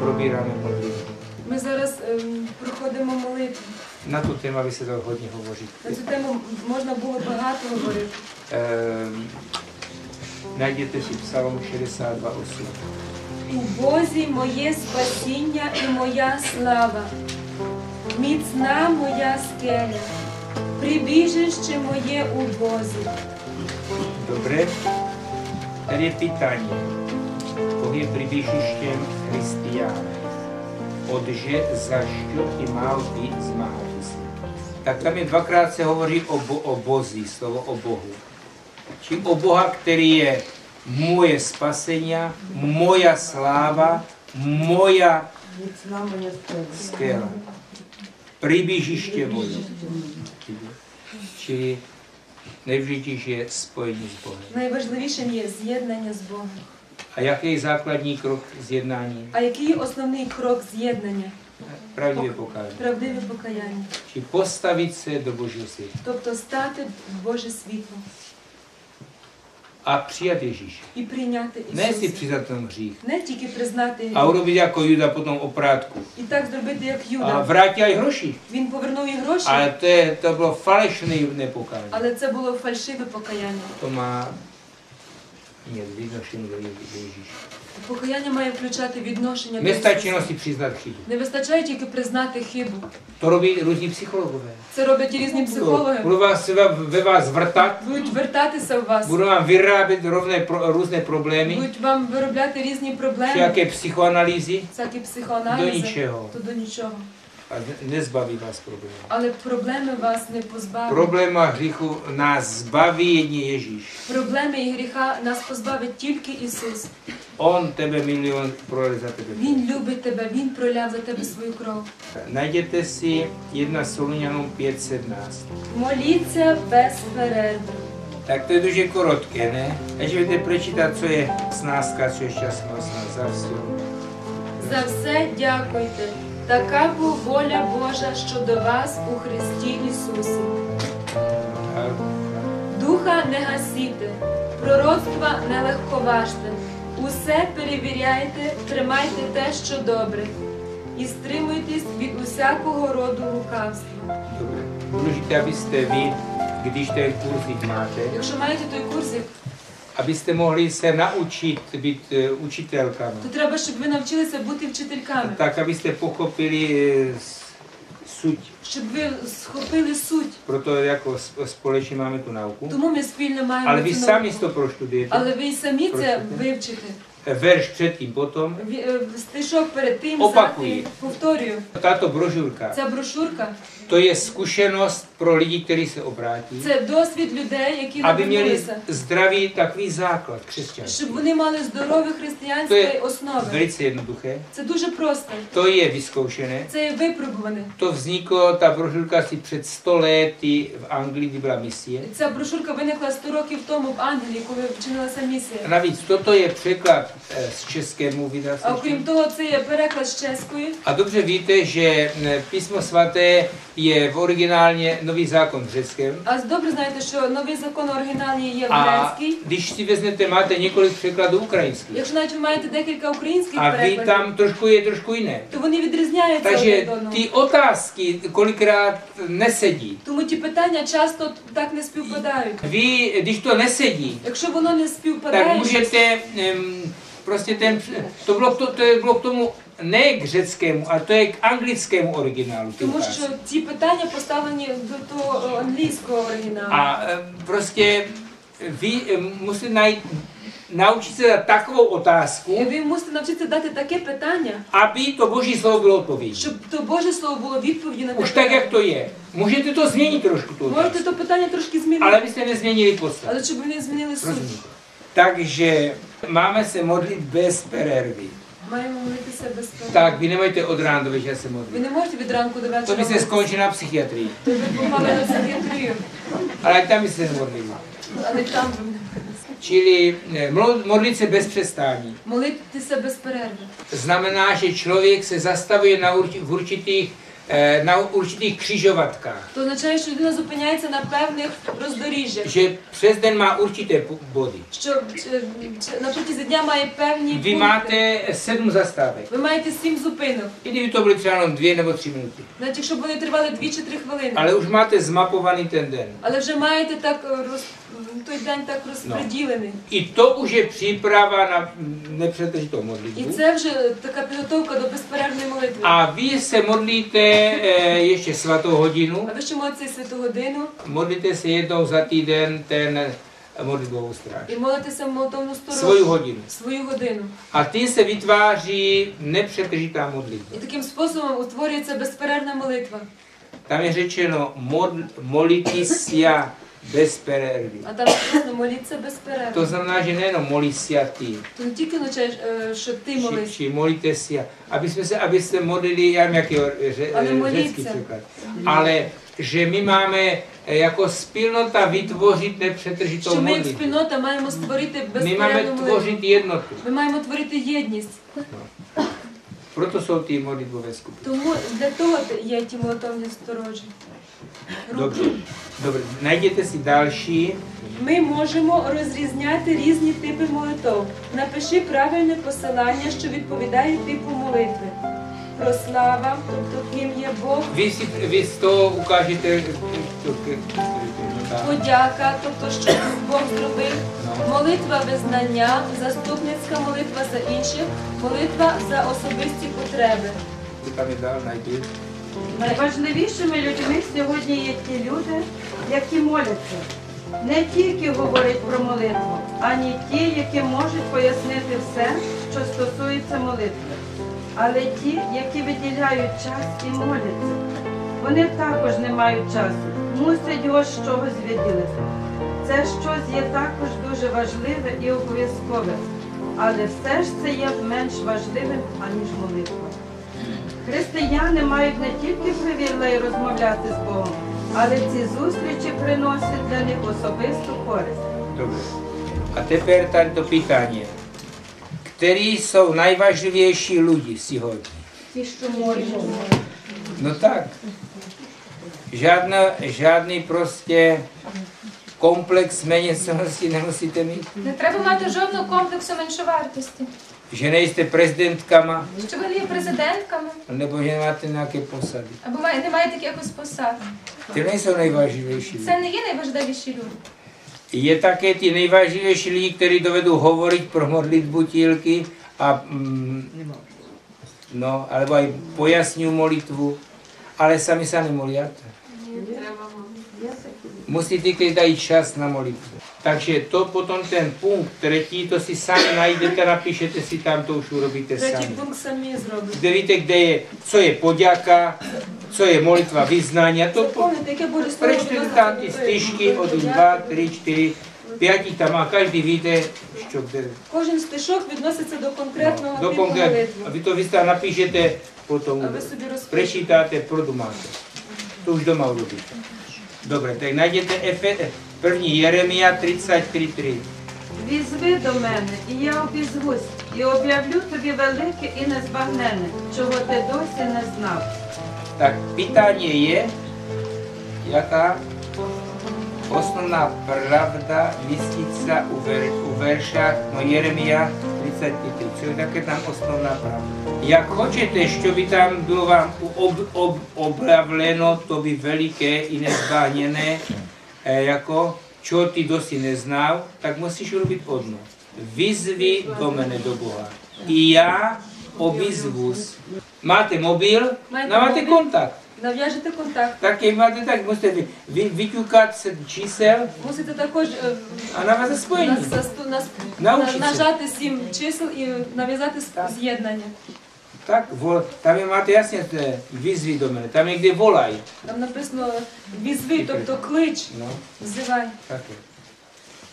probíráme modlitbu. Ми зараз ем, проходимо молитву. Na tu téma by se dalo hovořit. На цю тему можна було багато говорити. Ehm, najděte si Psalm 62.8. У Бозі моє спасіння і моя слава, міцна моя скеля, прибіжище моє у Бозі. Dobré? Tady je. Boh je přibýžištěm Kristiáne. Odže zašťo i mal být zmárys. Tak tam je dvakrát se hovoří o, bo, o Bozí, slovo o Bohu. Čím o Boha, který je moje spasení, moja sláva, moja skvěla. Pribížiště moje. Čili nejvžitější je spojení s Bohem. Nejvažlivějším je zjednání s Bohem. A jaký je základní krok zjednání? А який основний крок з'єднання? Pravdivé pokání. Правдиве покаяння. Či postavit se do Božího. Тобто стати в Боже світло A přijat Ježíše. і прийняти Ісуса. přiznat ten hřích. Не тільки признати A його. urobit jako Juda potom oprátku. І так зробити, як A Юда. vrátil i hroši. Він повернув і гроші, Ale to, je, to bylo falešné але це було фальшиве покаяння. To do Je- do Ježíše. Покаяння має включати відношення до Ісуса. jenom si přiznat chybu. Не вистачає тільки признати хибу. To robí různí psychologové. Це роблять і різні психологи. Budou vás, ve vás vrtat, Будуть вертатися у вас, vám vyrábět rovné, pro, různé problémy, будуть вам виробляти різні проблеми, všaké psychoanalýzy, всякі психоаналізи, ničeho. то до нічого. Ne- nezbaví vás problémů. Але проблеми вас не a hříchu nás zbaví jedině Ježíš. Проблеми і гріха нас позбавить тільки Ісус. On tebe milion prolil za tebe. Він любить тебе, Він проляв за тебе свою кров. Najděte si 1 Solunianům 5.17. Моліться без перерви. Tak to je дуже korotké, ne? Až budete prečítat, co je snáska, co je šťastnosť za все. За все дякуйте. Така воля Божа щодо вас у Христі Ісусі. Духа не гасіте, пророцтва не легковажте. Усе перевіряйте, тримайте те, що добре, і стримуйтесь від усякого роду лукавства. Máte, Якщо маєте той курсик, abyste mohli se naučit být eh, učitelkami. то треба, щоб ви навчилися бути вчительками, Tak, abyste pochopili eh, suť. щоб ви схопили суть. Proto jako sp- společně máme tu nauku. Тому ми спільно маємо Ale vy цю sami науку. si to proštudujete. Але ви самі це вивчите. Verš předtím, е, Стишок перед тим ззаді, повторюю. Tato brožurka, Ця брошурка to je zkušenost pro lidi, kteří se obrátí, це досвід людей, які aby měli навернулися, zdravý takový základ křesťanství. щоб вони мали здорові To християнські je основи. velice jednoduché, Це дуже просто. to je vyzkoušené. Це є випробуване. To vzniklo, ta brožurka asi před 100 lety v Anglii, kdy byla misie. Ця брошурка виникла 100 років тому в Англії, коли вчинилася A місія. navíc toto je překlad eh, z českému А окрім vydavství. того, це є переклад з чеської. A dobře víte, že eh, písmo svaté je v originálně nový zákon v řeckém. А добре знаєте, що новий закон оригінальний є в грецький. když si vezmete, máte několik překladů ukrajinských. Якщо навіть ви маєте декілька українських A vy перекладів, tam trošku je trošku jiné. то вони відрізняються Takže до одного. ty otázky kolikrát nesedí. Тому ті питання часто так не співпадають. Vy, když to nesedí, Якщо воно не tak співпадає, můžete um, prostě ten, to bylo, to, to bylo k tomu ne k řeckému, ale to je k anglickému originálu. ty тому otázky. що ці питання поставлені до того англійського оригіналу. A em, prostě vy em, musíte najít, naučit se dát takovou І otázku, ви мусите навчитися дати таке питання, aby to boží slovo bylo odpovědí. щоб то Боже Слово було відповіді на те Už tak, питання. jak to je. Můžete to změnit trošku, tu Можете otázku, то питання трошки ale змінити, byste nezměnili podstatu. але щоб ви не змінили суть. Rozumíte? Takže máme se modlit bez perervy. Маємо молитися без перерви. Tak, vy nemojte od rána do večera se Ви modlit. не можете від ранку до To вечора. by se молитися. skončilo na psychiatrii. То ви попали на психіатрію, Ale ať tam by se nemodlili. але там ви не Čili eh, mlo- modlit se bez přestání. молитися без перерви. Znamená, že člověk se zastavuje na urči- v určitých eh, na určitých křižovatkách. то означає, що людина зупиняється на певних роздоріжжях. Že přes den má určité pu- body. Що е, чи- на протязі дня має певні Vy пункти. máte sedm zastávek. Ви маєте сім зупинок. I kdyby to byly třeba jenom dvě nebo tři minuty. Навіть якщо б вони тривали дві чи три хвилини. Ale už máte zmapovaný ten den. Але вже маєте так е, роз... той день так розподілений. I to už je příprava na mm, nepřetržitou І modlitbu. це вже така підготовка до безперервної молитви. A vy se modlíte eh, Eh, ještě svatou hodinu. A vy ještě modlíte svatou hodinu. Modlíte se jednou za týden ten modlitbovou stráž. I modlíte se modlitbovnou stráž. Svoju hodinu. Svoju hodinu. A ty se vytváří nepřetržitá modlitba. I takým způsobem se bezpererná modlitba. Tam je řečeno mod, molitisia bez perervy. А там написано моліться без перерви. To znamená, že nejenom molisia ty, То не тільки означає, е, що ти či, молиш, či molíte si, aby jsme se, abyste modlili, já nevím, jaký je ře, Ale řecký modlit se. překlad, ale že my máme eh, jako spilnota vytvořit nepřetržitou що ми як modlitbu. спільнота маємо створити My máme безперервну молитву. tvořit jednotu. Ми маємо творити єдність. Proto jsou ty modlitbové skupiny. Тому для того є ті молитовні сторожі. Dobře, dobře, najděte si další. Ми можемо розрізняти різні типи молитов. Напиши правильне посилання, що відповідає типу молитви. Прослава, тобто ким є Бог, si, vy z toho ukážete, подяка, тобто що Бог зробив, молитва визнання, заступницька молитва за інших, молитва за особисті потреби. Найважливішими людьми сьогодні є ті люди, які моляться. Не тільки говорять про молитву, ані ті, які можуть пояснити все, що стосується молитви, але ті, які виділяють час і моляться. Вони також не мають часу, мусять його з чогось виділити. Це щось є також дуже важливе і обов'язкове, але все ж це є менш важливим, аніж молитва. Християни мають не тільки привілей розмовляти з Богом, але ці зустрічі приносять для них особисту користь. Dobře. A teper tady to pytanie. Který jsou najvážlivější lidi sьогодні? Ті, що моляться. No tak. Žádná, žádný prostě komplex méněcenosti nemusíte mít. Не треба мати жодного комплексу меншовартості. Že nejste prezidentkama, Що ви не є президентками, nebo že nemáte nějaké posady. або має- не маєте якихось посад. Ty nejsou nejvážlivější lidi. Це не є найважливіші люди. Je také ty nejvážlivější lidi, kteří dovedou hovorit pro modlitbu tílky a mm, no, alebo aj pojasňují molitvu, ale sami se nemolíte. Musíte když dají čas na molitvu. Takže to potom ten punkt třetí, to si sami najdete, napíšete si tam, to už urobíte sami. Třetí punkt sami je zrobil. Kde víte, kde je, co je poděka, co je molitva vyznání. To po... Prečtete tam ty stižky od 2, 3, 4, 5 tam a každý víte, čo kde. Кожен стишок відноситься до конкретного Do типу a молитви. to vy tam napíšete, potom А ви собі розпишете. prečítáte, produmáte. To už doma urobíte. Dobre, tak najděte Efe, první Jeremia 33.3. Візви до мене, і я обізвусь, і об'явлю тобі велике і незбагнене, чого ти досі не знав. Tak pytanie je, jaká osnovná pravda mistica u, ver, u verša no Jeremia 33. Co je také tam osnovná pravda? Jak chcete, že by tam bylo vám ob, ob, obravleno, to by veliké i nezbáněné, e, jako čo ty dosi neznal, tak musíš urobit odno. Vyzvi do mene do Boha. I já obizvus. Máte mobil? Máte, kontakt. Нав'яжете контакт. Так, і мати так мусите відтюкатися čísel Мусите також а на вас нас- на- нажати сім чисел і нав'язати з'єднання. Так. во, там vol, мати ясне візві до мене, там do де volaj. Там написано візви, тобто клич, No, взивай. tak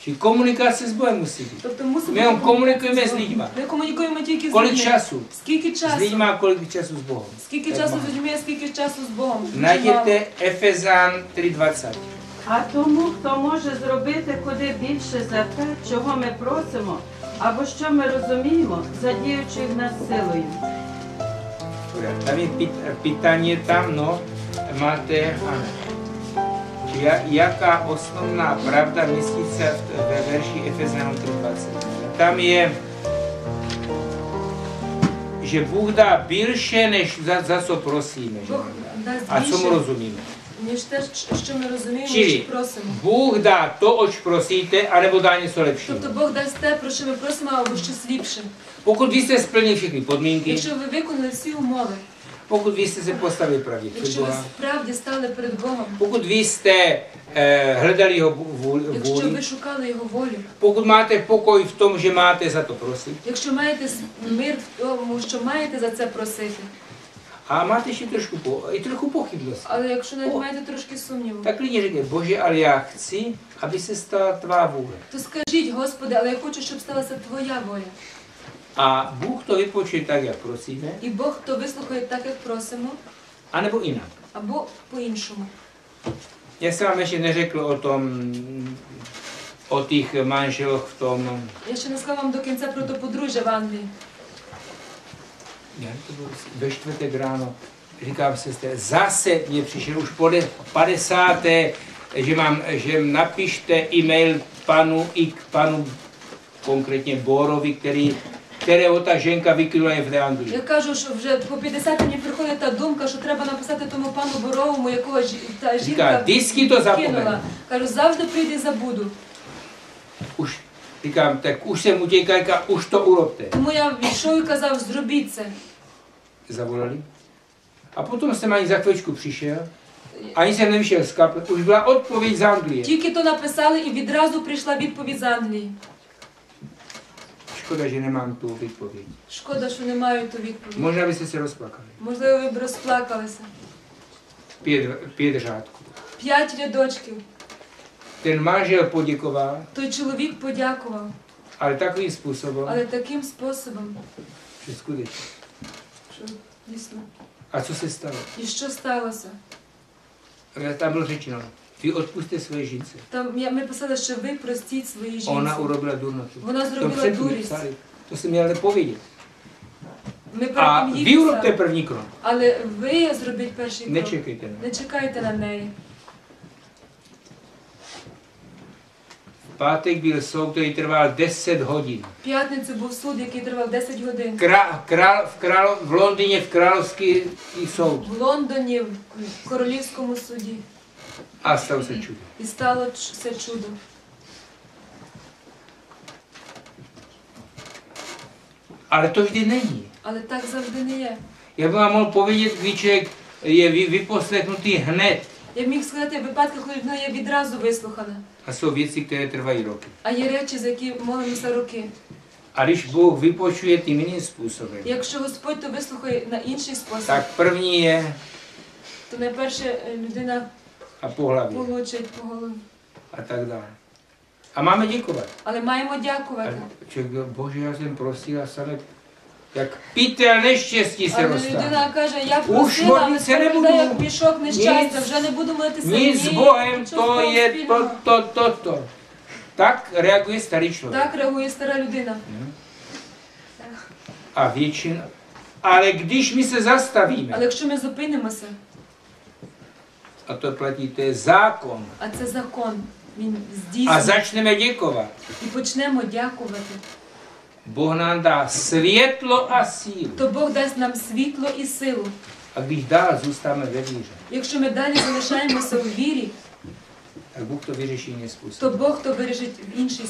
je. Či komunikace s Bohem musí. Тобто мусимо Ми комунікуємо з людьми. Ми комунікуємо тільки з людьми. času? Скільки S часу? lidmi a kolik času s Bohem. Скільки Так часу з людьми, скільки часу з Богом? Najděte Efezán 3.20. А тому, хто може зробити куди більше за те, чого ми просимо, або що ми розуміємо, задіючи в нас силою. Tam je pit, pitanie tam, no, máte, ano. Či ja, jaká osnovná pravda myslí se v- ve verši Efezanom 3.20? Tam je, že Bůh dá більше, než за, за co prosíme. Že? Бог дасть А цьому більше, розуміємо. ніж те, що ми розуміємо, що просимо. Бог дá to, oč prosíte, anebo dá něco lepšího. Тобто Бог дасть те, про що ми просимо, або щось ліпше. Pokud vy jste splnili všechny podmínky, Якщо ви виконали всі умови, pokud vy jste se postavili pravdě před якщо ви Boha, справді стали перед Богом, pokud vy jste eh, hledali jeho vůli, якщо ви шукали Його волю, pokud máte pokoj v tom, že máte za to prosit, якщо маєте мир в тому, що маєте за це просити, a máte ještě trošku, po, i trochu pochybnosti, але якщо навіть О. маєте tрошки сумніву, tak klidně řekněte, Bože, ale já chci, aby se stala tvá vůle. то скажіть, Господи, але я хочу, щоб сталася Твоя воля. A Bůh to vypočuje tak, jak prosíme, І Бог то вислухає так, як просимо, anebo jinak. або по-іншому. Já jsem vám ještě neřekl o tom, o těch manželoch v tom, Я ще не сказала вам до кінця про то подружжя в Англії. jak to bylo, ve čtvrtek ráno, říkám sestře, zase mě přišel už po de- 50. že mám, že napište e-mail panu i k panu konkrétně Borovi, který, kterého ta ženka vykryla v té Я кажу, що вже по 50 мені приходить та думка, що треба написати тому пану Боровому, якого жі- та жінка диски то запомene. Кажу, завжди прийде і забуду. Už, říkám, tak už jsem utěkal, říkám, už to urobte. Тому я йшов і казав, зробіть це. Zavolali. A potom jsem ani za chvíličku přišel, ani jsem nevyšel z kaple, už byla odpověď z Anglie. Тільки то написали і відразу прийшла відповідь з Англії. Škoda, že nemám tu výpověď. Шкода, що не маю ту відповідь. Možná byste se rozplakali. Можливо, ви б розплакалися. Pět, pět řádků. П'ять рядочків. Ten manžel poděkoval, Той чоловік подякував, ale takovým způsobem, але таким способом, že skutečně. що дійсно. A co se stalo? І що сталося? Ale Tam bylo řečeno, vy odpuste své žince. Там я- ми писали, що ви простіть своїй Ona жінці. urobila durnotu. Вона To зробила дурість. To jsem měl nepovědět. Ми їй urobte писали. první krok. Але ви зробіть перший крок. Nečekejte na Не čekайте на неї. Pátek byl soud, který trval 10 hodin. В п'ятницю був суд, який тривав 10 годин. Krá, král, v, král, v Londýně v královský soud. В Лондоні, в королівському суді. Stalo se čudo. І стало це чудо. Ale to vždy není. Але так завжди не є. Vám mohl povědět, když člověk je vy, vyposlechnutý. Я міг сказати випадки, коли людина є відразу вислухана. Jsou věci, které trvají roky. А є речі, за які молимося роки. Když Bůh vypočuje tím jiným způsobem, Якщо Господь то вислухає на інший спосіб, tak první je то найперше е, людина a po hlavě получить по голові. a tak dále. A máme děkovat. Але маємо дякувати. byl, bože, já jsem prosil a same, jak pytel neštěstí se Але людина каже, я просила, але молитися не це буду. як мішок нещастя, вже не буду молитися. Ні, нічого to je to, спільного. to, to, to. Tak reaguje starý člověk. Так реагує стара людина. A většina. Ale když my se zastavíme, Але якщо ми зупинимося, platí, to je zákon, а це закон, він здійснює, začneme děkovat, і почнемо дякувати, Bůh nám dá světlo a sílu. то Бог дасть нам світло і силу. Když dál zůstáme ve víře, Якщо ми далі залишаємося у вірі, tak Bůh to vyřeší jiným то. Бог то вирішить в інший